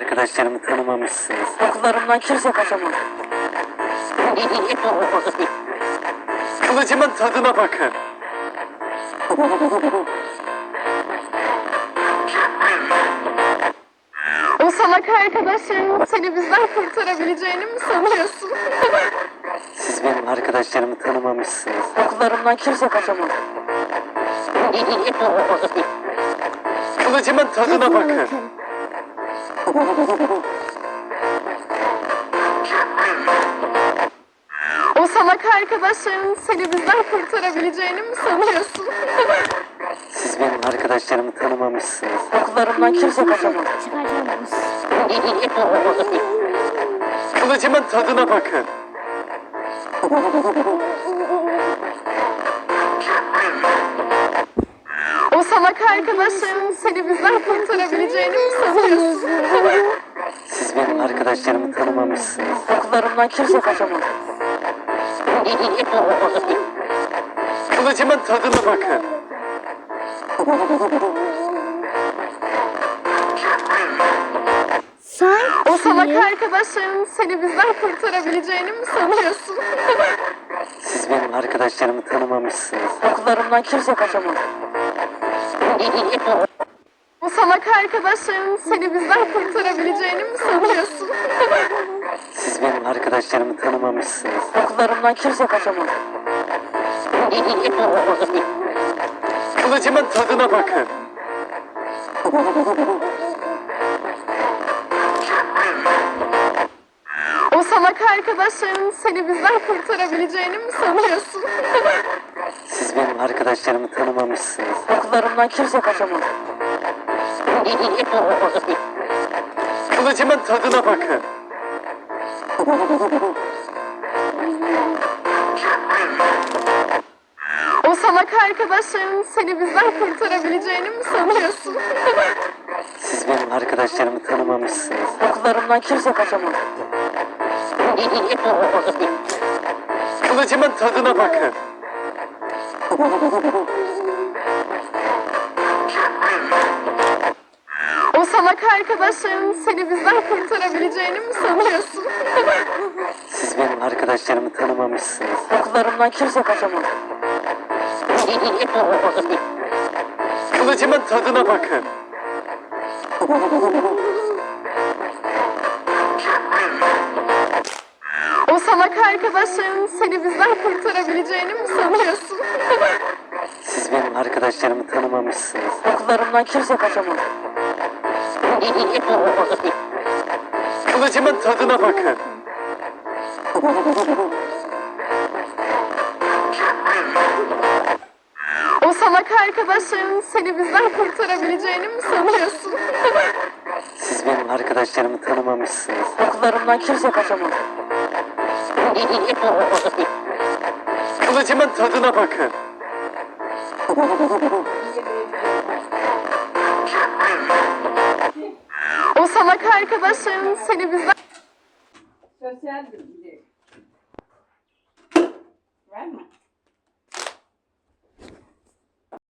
Arkadaşlarımı tanımamışsınız. Okullarımdan kimse kaçamaz. Kılıcımın tadına bakın. O salak arkadaşlarının seni bizden kurtarabileceğini mi sanıyorsun? Siz benim arkadaşlarımı tanımamışsınız. Okullarımdan kimse kaçamaz. Kılıcımın tadına bakın. O salak arkadaşlarının seni bizden kurtarabileceğini mi sanıyorsun? Siz benim arkadaşlarımı tanımamışsınız. Okullarımdan kimse kaçamaz. Kılıcımın tadına bakın. Salak arkadaşlarının seni bizden kurtarabileceğini mi sanıyorsun? Siz benim arkadaşlarımı tanımamışsınız. Okullarımdan kimse kaçamaz. Kılıcımın tadına bakın. Sen O salak arkadaşlarının seni bizden kurtarabileceğini mi sanıyorsun? Siz benim arkadaşlarımı tanımamışsınız. Okullarımdan kimse kaçamaz. O salak arkadaşlarının seni bizden kurtarabileceğini mi sanıyorsun? Siz benim arkadaşlarımı tanımamışsınız. Okullarımdan kimse kaçamaz. Kılıcımın tadına bakın. O salak arkadaşlarının seni bizden kurtarabileceğini mi sanıyorsun? Siz benim arkadaşlarımı tanımamışsınız. Okullarımdan kimse kaçamaz. Kılıcımın tadına bakın. O salak arkadaşlarının seni bizden kurtarabileceğini mi sanıyorsun? Siz benim arkadaşlarımı tanımamışsınız. Okullarımdan kimse kaçamaz. Kılıcımın tadına bakın. O salak arkadaşlarının seni bizden kurtarabileceğini mi sanıyorsun? Siz benim arkadaşlarımı tanımamışsınız. Okullarımdan kimse kaçamaz. Kılıcımın tadına bakın. Salak arkadaşlarının seni bizden kurtarabileceğini mi sanıyorsun? Siz benim arkadaşlarımı tanımamışsınız. Okullarımdan kimse kaçamaz. Kılıcımın tadına bakın. O salak arkadaşlarının seni bizden kurtarabileceğini mi sanıyorsun? Siz benim arkadaşlarımı tanımamışsınız. Okullarımdan kimse kaçamaz. Kılıcımın tadına bakın. O salak arkadaşlarının seni bizden Sosyal bilgi. Var mı?